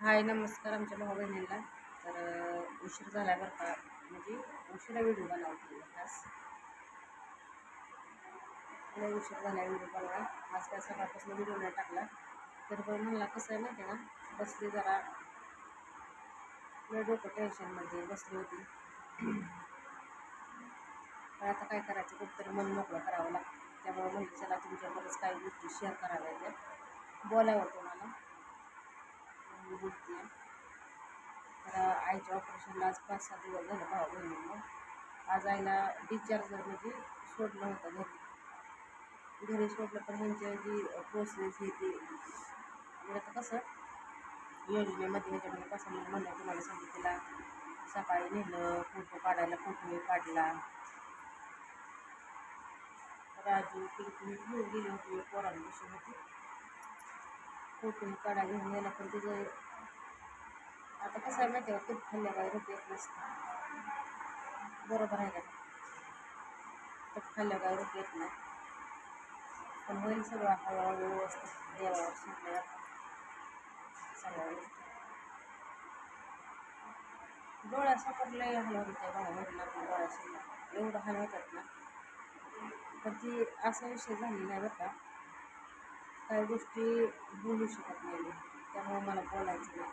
हाय नमस्कार आमच्या भाऊ बहिणींना. तर उशीर झाला बरं का? म्हणजे उशिरा व्हिडिओ बनवते खास लय उशीर झाला व्हिडिओ बनवा आज काय सकाळपासून व्हिडिओ नाही टाकला. तर बरं म्हणला कसं आहे माहिती आहे ना बसली जरा. लय डोकं टेन्शनमध्ये बसली होती. पण आता काय करायचं? कुठंतरी मन मोकळं करावं लागतं. त्यामुळे म्हणजे चला तुमच्याबरोबर काही गोष्टी शेअर कराव्या त्या बोलावं तुम्हाला. मी बोलते तर आईच्या ऑपरेशनला आज पाच सहा दिवस झालं भाऊ बहिणींना. आज आईला डिस्चार्ज म्हणजे सोडलं होतं घरी. घरी सोडलं पण ह्यांची जी प्रोसेस ही ती म्हणजे आता कसं योजनेमध्ये ह्याच्यामध्ये कसं मी म्हणलं तुम्हाला सांगितलेला सकाळी नेलं फोटो काढायला फोटो काढला. राजू पिंकी घेऊन गेली होती पोरांपासून होती. फोटो काढा घेऊन यायला पण तिचं आता कसं आहे माहिती आहे तूप खूप रूप येत नसतं बरोबर आहे का? खूप खाल्ल्या काय रोप येत नाही पण होईल सगळं हळूहळू व्यवस्थित देवावर सुटलं सगळ्या गोष्टी डोळ्यासमोर लय हाल होते बाबा वडील आपल्या डोळ्यासमोर एवढं हलवतात होतात ना. पण ती असा विषय झालेला नाही बरं का. काही गोष्टी बोलू शकत नाही त्यामुळे मला बोलायचं नाही.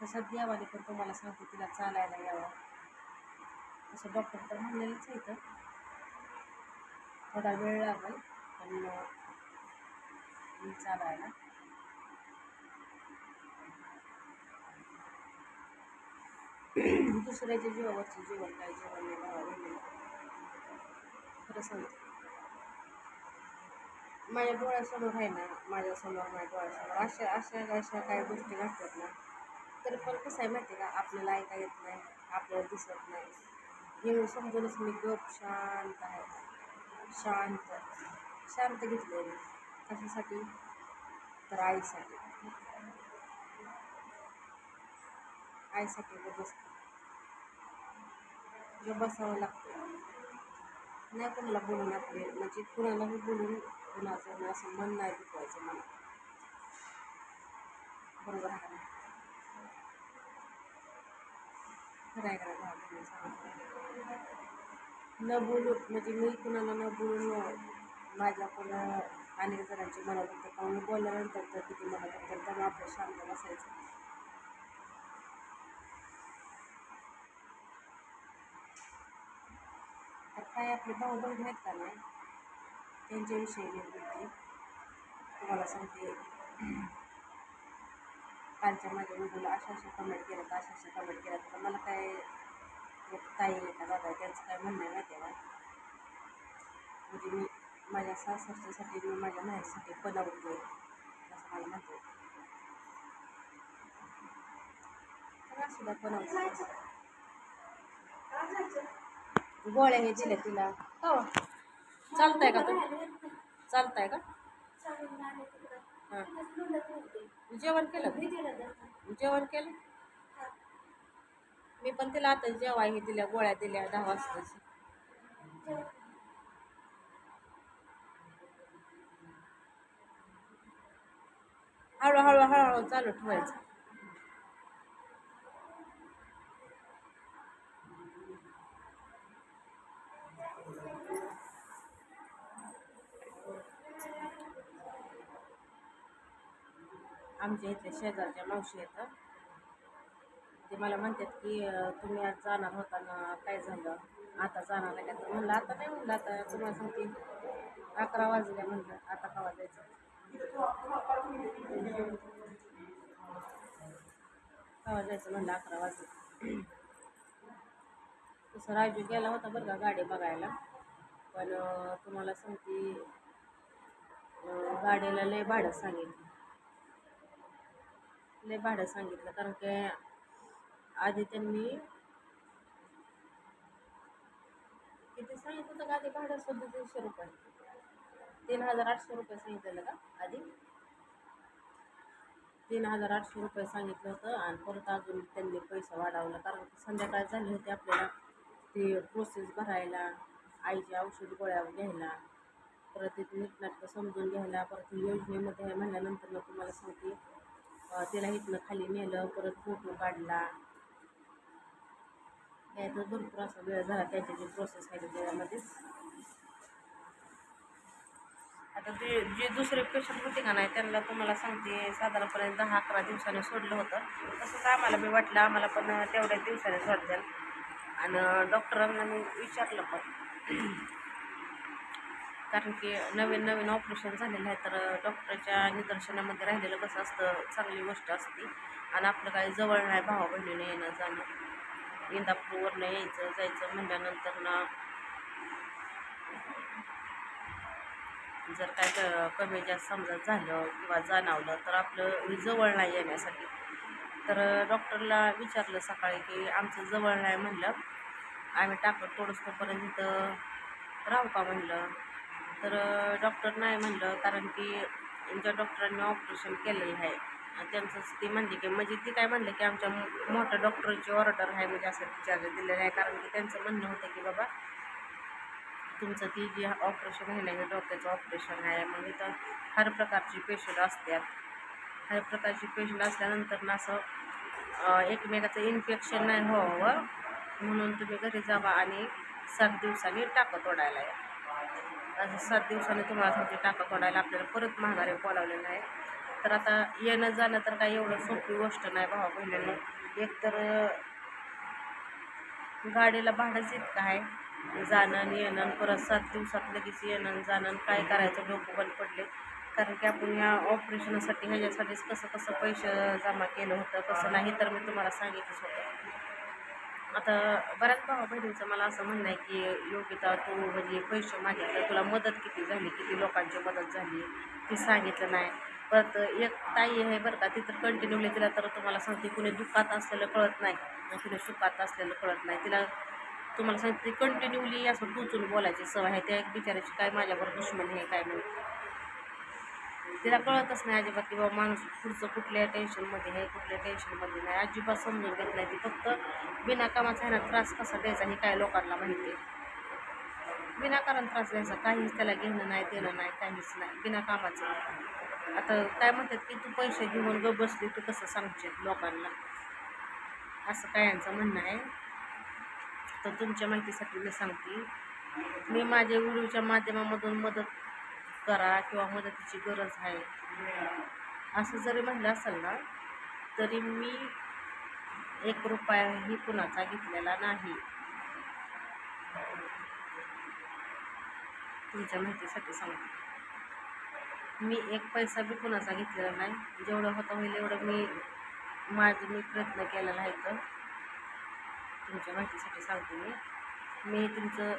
तसं देवाने पण तुम्हाला सांगते तिला चालायला यावं. असं डॉक्टर तर म्हणलेलंच आहे इथं. थोडा वेळ लागेल पण चालायला. दुसऱ्याच्या जीवावरचं जीवन काय जीवन नाही खरं सांगते. माझ्या डोळ्यासमोर आहे ना माझ्यासमोर माझ्या डोळ्यासमोर अशा अशा अशा काही गोष्टी घडतात ना. तरी पण कसं आहे माहिती आहे का? आपल्याला ऐका येत नाही. आपल्याला दिसत नाही. हे समजूनच मी गप शांत आहे. शांत. शांत घेतलं मी. कशासाठी? तर आईसाठी. आईसाठी गप बसते. बसावं लागतं. नाही कोणाला बोलून आपले म्हणजे कुणालाही बोलून कुणाचं असं मन नाही दुखवायचं मला. बरोबर आहे खरं आहे न बोलून म्हणजे मी कुणाला न बोलून माझ्या कोणा अनेक जणांची मनात होतं पाहून बोलल्यानंतर तर किती मनात होतं मग आपलं शांत बसायचं. तर काय आपले भाऊ बहीण आहेत का नाही? त्यांच्याविषयी मी बोलते. तुम्हाला सांगते. कालच्या माझ्या व्हिडिओला अशा अशा कमेंट केल्यात अशा अशा कमेंट केल्यात. तर मला काय एक ताई आहे का दादा त्यांचं काय म्हणणं आहे का? म्हणजे मी माझ्या सासरच्यासाठी मी माझ्या माहेरसाठी बनवते असं मला म्हणते. द्या बनवते गोळ्या हे दिल्या तिला. हो. चालतंय का तू? चालतंय का? हां. जेवण केलं का? जेवण केलं? मी पण तिला आता जेव्हा हे दिल्या गोळ्या दिल्या दहा वाजताची. हळूहळू हळूहळू चालू ठेवायचं. आमच्या इथल्या शेजारच्या मावशी आहेत ते मला म्हणतात की तुम्ही आज जाणार होता ना काय झालं? आता जाणार नाही का? तर म्हणलं आता नाही म्हणलं आता तुम्हाला सांगते. अकरा वाजल्या म्हणलं आता का जायचं? कवा जायचं म्हणलं अकरा वाजले. तसं राजू गेला होता बरं का गाडी बघायला. पण तुम्हाला सांगते गाडीला लय भाडं सांगितलं. लय भाडं सांगितलं. कारण की आधी त्यांनी किती सांगितलं होतं का? आधी भाडं सदतीसशे रुपये. तीन हजार आठशे रुपये सांगितलेलं का आधी? तीन हजार आठशे रुपये सांगितलं होतं आणि परत अजून त्यांनी पैसा वाढवला. कारण की संध्याकाळ झाली होती आपल्याला ते प्रोसेस भरायला. आईची औषध गोळ्या घ्यायला. परत तिथे नीटनाटकं समजून घ्यायला. परत योजनेमध्ये म्हणल्यानंतर मग तुम्हाला सांगते. त्याला तिला इथनं खाली नेलं परत फोटो काढला. यायचं भरपूर असा वेळ झाला त्याची जी प्रोसेस आहे त्याच्यामध्येच आता ते जे दुसरे पेशंट होते का नाही त्यांना तुम्हाला सांगते साधारणपणे दहा अकरा दिवसाने सोडलं होतं. तसंच आम्हाला बी वाटलं आम्हाला पण तेवढ्या दिवसाने सोडलं आणि डॉक्टरांना मी विचारलं पण. कारण की नवीन नवीन ऑपरेशन झालेलं आहे तर डॉक्टरच्या निदर्शनामध्ये राहिलेलं कसं असतं चांगली गोष्ट असते. आणि आपलं काही जवळ नाही भावा बहिणीने येणं जाणं. इंदापूरवरनं यायचं जायचं म्हणल्यानंतर ना जर काय क- कमी जास्त समजा झालं किंवा जाणवलं तर आपलं जवळ नाही येण्यासाठी. तर डॉक्टरला विचारलं सकाळी की आमचं जवळ नाही म्हणलं. आम्ही टाकत तोडसतोपर्यंत इथं राहू का? म्हणलं. तर डॉक्टर नाही म्हणलं कारण की ज्या डॉक्टरांनी ऑपरेशन केलेलं आहे आणि त्यांचंच ती म्हणली की म्हणजे ती काय म्हणलं की आमच्या मो- मोठ्या डॉक्टरची ऑर्डर आहे म्हणजे असं विचार दिलेलं आहे. कारण की त्यांचं म्हणणं होतं की बाबा तुमचं ती जी ऑपरेशन आहे ना हे डोक्याचं ऑपरेशन आहे. मग इथं हर प्रकारची पेशंट असतात. हर प्रकारची पेशंट असल्यानंतर ना असं एकमेकाचं इन्फेक्शन नाही व्हावं. म्हणून तुम्ही घरी जावा आणि सात दिवसांनी टाकत ओढायला या. असं सात दिवसांनी तुम्हाला सांगते टाका तोडायला आपल्याला परत महागारी बोलावलेलं आहे तर आता येणं जाणं तर काही एवढं सोपी गोष्ट नाही भावा बहिणीनं. एकतर गाडीला भाडंच इतकं आहे. जाणं आणि येणं आणि परत सात दिवसात लगेच येणं आणि जाणं आणि काय करायचं डोकं बंद पडले. कारण की आपण ह्या ऑपरेशनसाठी ह्याच्यासाठीच कसं कसं पैसे जमा केलं होतं कसं नाही तर मी तुम्हाला सांगितलंच होतं. आता बऱ्याच भावा बहिणीचं मला असं म्हणणं आहे की योगिता तू म्हणजे पैसे मागितलं तुला मदत किती झाली किती लोकांची मदत झाली ती सांगितलं नाही. परत एक ताई आहे बरं का ती तर कंटिन्यूली तिला तर तुम्हाला सांगते कुणी दुःखात असलेलं कळत नाही आणि कुणी सुखात असलेलं कळत नाही. तिला तुम्हाला सांगते कंटिन्यूली असं टोचून बोलायची सवय आहे. त्या एक बिचाराची काय माझ्यावर दुश्मन आहे काय नाही. तिला कळतच नाही अजिबात की बाबा माणूस पुढचं कुठल्या टेन्शनमध्ये आहे कुठल्या टेन्शनमध्ये नाही. अजिबात समजून घेत नाही ती. फक्त विनाकामाचा कामाचा त्रास कसा द्यायचा हे काय लोकांना माहिती आहे. विनाकारण त्रास द्यायचा काहीच त्याला घेणं नाही देणं नाही काहीच नाही. विनाकामाचं आता काय म्हणतात की तू पैसे घेऊन ग बसली तू कसं सांगशील लोकांना? असं काय यांचं म्हणणं आहे. तर तुमच्या माहितीसाठी मी सांगते. मी माझ्या व्हिडिओच्या माध्यमामधून मदत करा किंवा मदतीची गरज आहे. असं जरी म्हणलं असेल ना तरी मी एक रुपयाही कुणाचा घेतलेला नाही. तुमच्या माहितीसाठी सांगते. मी एक पैसा बी कुणाचा घेतलेला नाही. जेवढं होतं होईल एवढं मी माझे मी प्रयत्न केलेला आहे तर. तुमच्या माहितीसाठी सांगते मी. मी तुमचं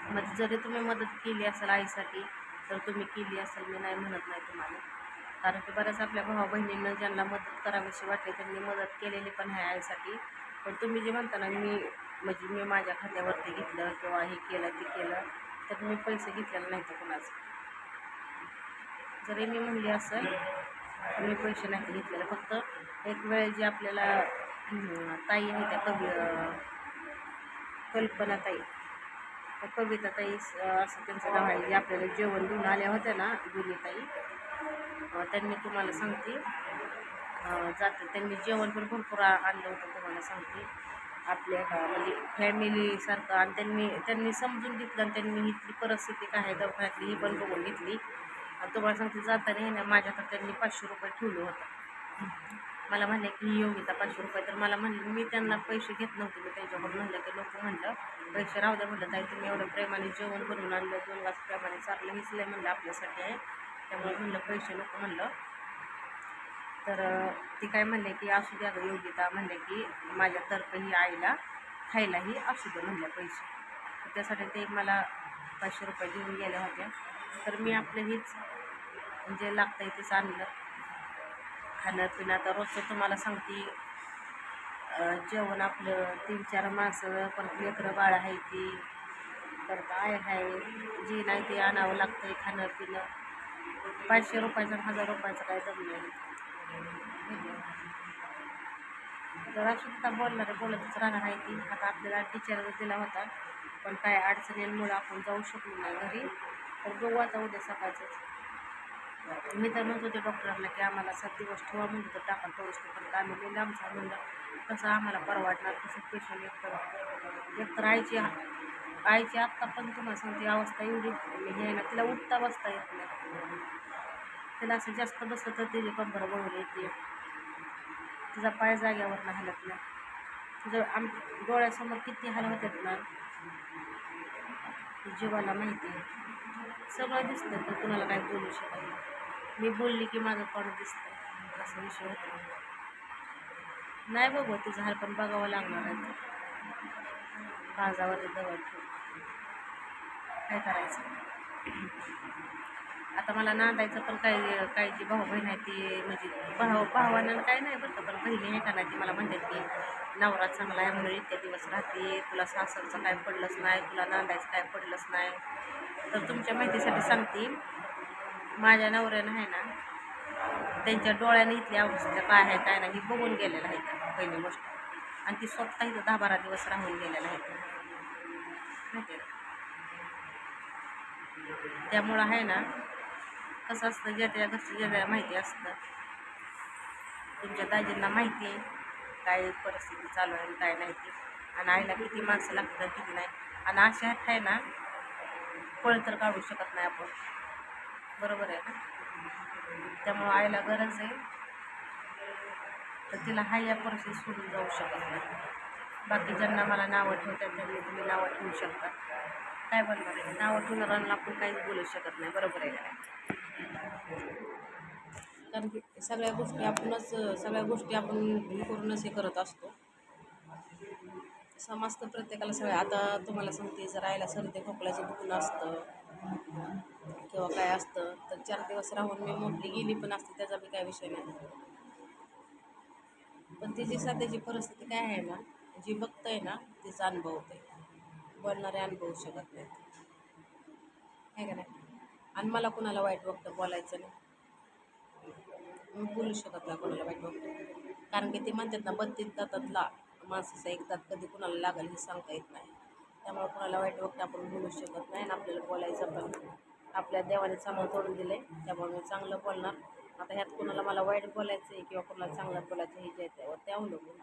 म्हणजे जरी तुम्ही मदत केली असेल आईसाठी तर तुम्ही केली असेल. मी नाही म्हणत नाही तुम्हाला. कारण की बऱ्याच आपल्या भावा बहिणींना ज्यांना मदत करावीशी वाटते त्यांनी मदत केलेली पण आहे आईसाठी. पण तुम्ही जे म्हणता ना मी म्हणजे मी माझ्या खात्यावरती घेतलं किंवा हे केलं ते केलं तर मी पैसे घेतलेले नाही तर कुणाचं. जरी मी म्हणली असेल मी पैसे नाही घेतलेले. फक्त एक वेळ जे आपल्याला ताई आहे त्या कवी कल्पना ताई. कविता ताई असं त्यांचं नाव आहे. जे आपल्याला जेवण घेऊन आल्या होत्या ना दोन्ही ताई. त्यांनी तुम्हाला सांगते. जाते त्यांनी जेवण पण भरपूर आणलं होतं तुम्हाला सांगते. आपल्या म्हणजे फॅमिलीसारखं आणि त्यांनी त्यांनी समजून घेतलं आणि त्यांनी इथली परिस्थिती काय आहे दवाखान्यातली ही पण बघून घेतली. आणि तुम्हाला सांगते जाताना हे ना माझ्या तर त्यांनी पाचशे रुपये ठेवलं होतं. मला म्हणले की ही योगिता पाचशे रुपये. तर मला म्हणले मी त्यांना पैसे घेत नव्हते मी त्यांच्याकडून म्हणलं की लोक म्हणलं पैसे राहू द्या म्हणलं ताई तुम्ही एवढं प्रेमाने जेवण बनवून आणलं दोन वाज प्रेमाने चाललं हीच लय म्हणलं आपल्यासाठी आहे. त्यामुळे म्हणलं पैसे नको म्हणलं. तर ती काय म्हणले की असू द्या गं योगिता म्हणले की माझ्यातर्फे ही आईला खायलाही असू दे म्हणलं पैसे. त्यासाठी ते मला पाचशे रुपये घेऊन गेल्या होत्या. तर मी आपलं हीच जे लागतं आहे तेच आणलं. खाणं पिणं आता रोजचं तुम्हाला सांगते. जेवण आपलं तीन चार माणसं परत लेकरं बाळ आहे ती. परत आय आहे जी नाही ते आणावं लागतंय खाणं पिणं पाचशे रुपयाचं हजार रुपयाचं काय दम नाही. तर अशी बोलणार बोलणारे बोलतच राहणार आहे ती. आता आपल्याला टीचर दिला होता पण काय अडचणींमुळं आपण जाऊ शकलो नाही घरी. तर बघू आता उद्या सकाळचंच. मी तर म्हणत होते डॉक्टरांना की आम्हाला सात दिवस ठेवा म्हणतो तर टाका तोच पण आम्ही लई लांबचा म्हणलं कसं आम्हाला परवाडणार कसं पेशंट एकतर एकतर आईची आईची आत्ता पण तुम्हाला सांगते अवस्था एवढी हे ना तिला उठता बसता येत नाही. तिला असं जास्त बसलं तर तिची कंबर बळून येते. तिचा पाय जाग्यावर नाही हलत नाही. तुझं आम डोळ्यासमोर किती हाल होतात ना जीवाला माहिती आहे. सगळं दिसतं पण कुणाला काही बोलू शकत नाही. मी बोलली की माझं तोंड दिसतं असा विषय होतो. नाही बघू ते झाड पण बघावं लागणार आहे. काळजावर दवड काय करायचं? आता मला नांदायचं पण काही काही जी भाऊ बहीण आहे ती म्हणजे भाव भावानं काय नाही बरं का पण बहिणी आहे का नाही ती मला म्हणतात की नवरा चांगला आहे म्हणून इतके दिवस राहते. तुला सासरचं काय पडलंच नाही तुला नांदायचं काय पडलंच नाही. तर तुमच्या माहितीसाठी सांगते. माझ्या नवऱ्यानं आहे ना त्यांच्या डोळ्याने इथली अवस्था काय आहे काय नाही ही बघून गेलेलं आहे पहिली गोष्ट. आणि ती स्वतः इथं दहा बारा दिवस राहून गेलेलं आहे. माहिती आहे त्यामुळं आहे ना कसं असतं ज्या त्या घरचं ज्या त्याला माहिती असतं तुमच्या दाजींना माहिती आहे काय परिस्थिती चालू आहे आणि काय नाही ते. आणि आईला किती माणसं लागतात किती नाही. आणि अशा ह्यात आहे ना पळ तर काढू शकत नाही आपण. बरोबर आहे ना? त्यामुळं आईला गरज आहे. तर तिला हा या परिस्थितीत सोडून जाऊ शकत नाही. बाकी ज्यांना मला नावं ठेवतात त्यांनी तुम्ही नावं ठेवू शकता. काय बरोबर आहे? नावं ठेवणाऱ्यांना आपण काहीच बोलू शकत नाही. बरोबर आहे का कारण की सगळ्या गोष्टी आपणच सगळ्या गोष्टी आपण हे करूनच हे करत असतो. समजतं प्रत्येकाला सगळ्या आता तुम्हाला सांगते जर आईला सर्दी खोकल्याचं दुखणं असतं किंवा काय असतं तर चार दिवस राहून मी मोठी गेली पण असते त्याचा बी काय विषय नाही. पण तिची सध्याची परिस्थिती काय आहे ना जी बघतंय ना तिचा अनुभव ते बोलणारे अनुभवू शकत नाही आहे का नाही? आणि मला कुणाला वाईट बघतं बोलायचं नाही. मी बोलू शकत नाही कोणाला वाईट बघतो कारण की ते म्हणतात ना बत्तीस दातातला माणसाचा एक दात कधी कुणाला लागेल हे सांगता येत नाही. त्यामुळे कुणाला वाईट वक्त आपण बोलू शकत नाही आणि आपल्याला बोलायचं पण आपल्या देवाने चांगलं तोडून दिलं आहे त्यामुळे मी चांगलं बोलणार. आता ह्यात कोणाला मला वाईट बोलायचं आहे किंवा कोणाला चांगलं बोलायचं हे जे त्यावर ते अवलंबून